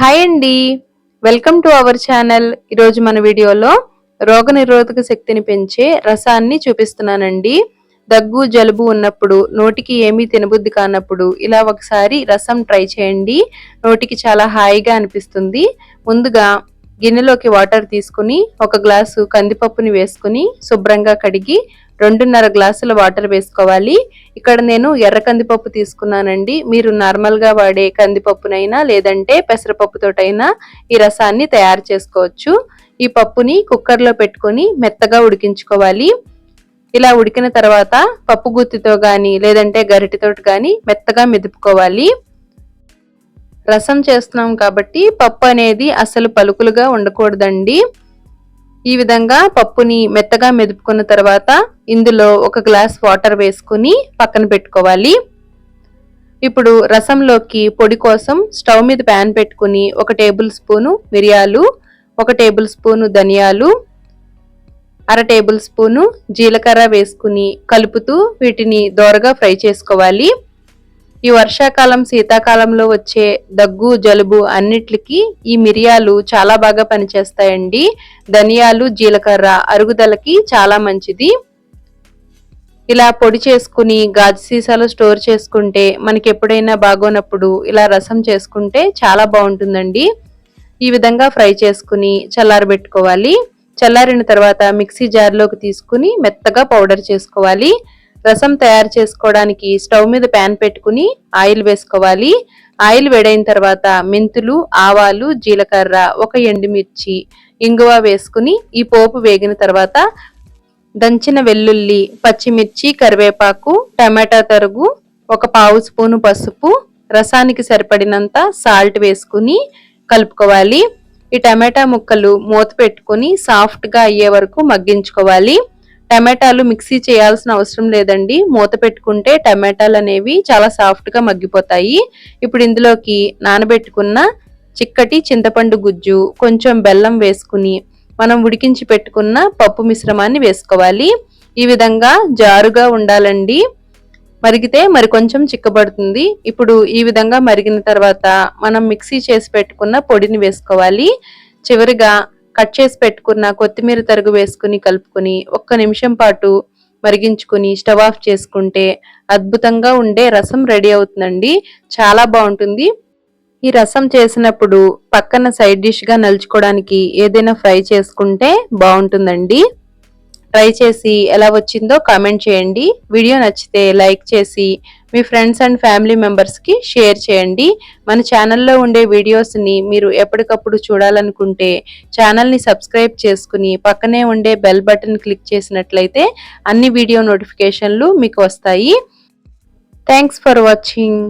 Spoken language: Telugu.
హాయ్ అండి. వెల్కమ్ టు అవర్ ఛానల్ ఈరోజు మన వీడియోలో రోగనిరోధక శక్తిని పెంచే రసాన్ని చూపిస్తున్నానండి. దగ్గు జలుబు ఉన్నప్పుడు నోటికి ఏమీ తినబుద్ధి కానప్పుడు ఇలా ఒకసారి రసం ట్రై చేయండి. నోటికి చాలా హాయిగా అనిపిస్తుంది. ముందుగా గిన్నెలోకి వాటర్ తీసుకుని ఒక గ్లాసు కందిపప్పుని వేసుకుని శుభ్రంగా కడిగి రెండున్నర గ్లాసుల వాటర్ వేసుకోవాలి. ఇక్కడ నేను ఎర్ర కందిపప్పు తీసుకున్నానండి. మీరు నార్మల్గా వాడే కందిపప్పునైనా లేదంటే పెసరపప్పుతోటైనా ఈ రసాన్ని తయారు చేసుకోవచ్చు. ఈ పప్పుని కుక్కర్లో పెట్టుకొని మెత్తగా ఉడికించుకోవాలి. ఇలా ఉడికిన తర్వాత పప్పు గుత్తితో కానీ లేదంటే గరిటితో కానీ మెత్తగా మెదుపుకోవాలి. రసం చేస్తున్నాం కాబట్టి పప్పు అనేది అసలు పలుకులుగా ఉండకూడదండి. ఈ విధంగా పప్పుని మెత్తగా మెదుపుకున్న తర్వాత ఇందులో ఒక గ్లాస్ వాటర్ వేసుకుని పక్కన పెట్టుకోవాలి. ఇప్పుడు రసంలోకి పొడి కోసం స్టవ్ మీద ప్యాన్ పెట్టుకుని ఒక టేబుల్ స్పూను మిరియాలు ఒక టేబుల్ స్పూను ధనియాలు అర టేబుల్ స్పూను జీలకర్ర వేసుకుని కలుపుతూ వీటిని దోరగా ఫ్రై చేసుకోవాలి. ఈ వర్షాకాలం శీతాకాలంలో వచ్చే దగ్గు జలుబు అన్నిటికి ఈ మిరియాలు చాలా బాగా పనిచేస్తాయండి. ధనియాలు జీలకర్ర అరుగుదలకి చాలా మంచిది. ఇలా పొడి చేసుకుని గాజు సీసాలో స్టోర్ చేసుకుంటే మనకి ఎప్పుడైనా బాగోనప్పుడు ఇలా రసం చేసుకుంటే చాలా బాగుంటుందండి. ఈ విధంగా ఫ్రై చేసుకుని చల్లారబెట్టుకోవాలి చల్లారిన తర్వాత మిక్సీ జార్లోకి తీసుకుని మెత్తగా పౌడర్ చేసుకోవాలి. రసం తయారు చేసుకోవడానికి స్టవ్ మీద ప్యాన్ పెట్టుకుని ఆయిల్ వేసుకోవాలి. ఆయిల్ వేడైన తర్వాత మెంతులు ఆవాలు జీలకర్ర ఒక ఎండుమిర్చి ఇంగువ వేసుకుని ఈ పోపు వేగిన తర్వాత దంచిన వెల్లుల్లి పచ్చిమిర్చి కరివేపాకు టమాటా తరుగు ఒక పావు స్పూను పసుపు రసానికి సరిపడినంత సాల్ట్ వేసుకుని కలుపుకోవాలి. ఈ టమాటా ముక్కలు మూత పెట్టుకుని సాఫ్ట్గా అయ్యే వరకు మగ్గించుకోవాలి. టమాటాలు మిక్సీ చేయాల్సిన అవసరం లేదండి. మూత పెట్టుకుంటే టమాటాలు అనేవి చాలా సాఫ్ట్గా మగ్గిపోతాయి. ఇప్పుడు ఇందులోకి నానబెట్టుకున్న చిక్కటి చింతపండు గుజ్జు కొంచెం బెల్లం వేసుకుని మనం ఉడికించి పెట్టుకున్న పప్పు మిశ్రమాన్ని వేసుకోవాలి. ఈ విధంగా జారుగా ఉండాలండి. మరిగితే మరి కొంచెం చిక్కబడుతుంది. ఇప్పుడు ఈ విధంగా మరిగిన తర్వాత మనం మిక్సీ చేసి పెట్టుకున్న పొడిని వేసుకోవాలి. చివరిగా కట్ చేసి పెట్టుకున్న కొత్తిమీర తరుగు వేసుకుని కలుపుకొని ఒక్క నిమిషం పాటు మరిగించుకుని స్టవ్ ఆఫ్ చేసుకుంటే అద్భుతంగా ఉండే రసం రెడీ అవుతుందండి. చాలా బాగుంటుంది. ఈ రసం చేసినప్పుడు పక్కన సైడ్ డిష్గా నలుచుకోవడానికి ఏదైనా ఫ్రై చేసుకుంటే బాగుంటుందండి. ట్రై చేసి ఎలా వచ్చిందో కామెంట్ చేయండి. వీడియో నచ్చితే లైక్ చేసి మీ ఫ్రెండ్స్ అండ్ ఫ్యామిలీ మెంబర్స్కి షేర్ చేయండి. మన ఛానల్లో ఉండే వీడియోస్ని మీరు ఎప్పటికప్పుడు చూడాలనుకుంటే ఛానల్ని సబ్స్క్రైబ్ చేసుకుని పక్కనే ఉండే బెల్ బటన్ క్లిక్ చేసినట్లయితే అన్ని వీడియో నోటిఫికేషన్లు మీకు వస్తాయి. Thanks for watching.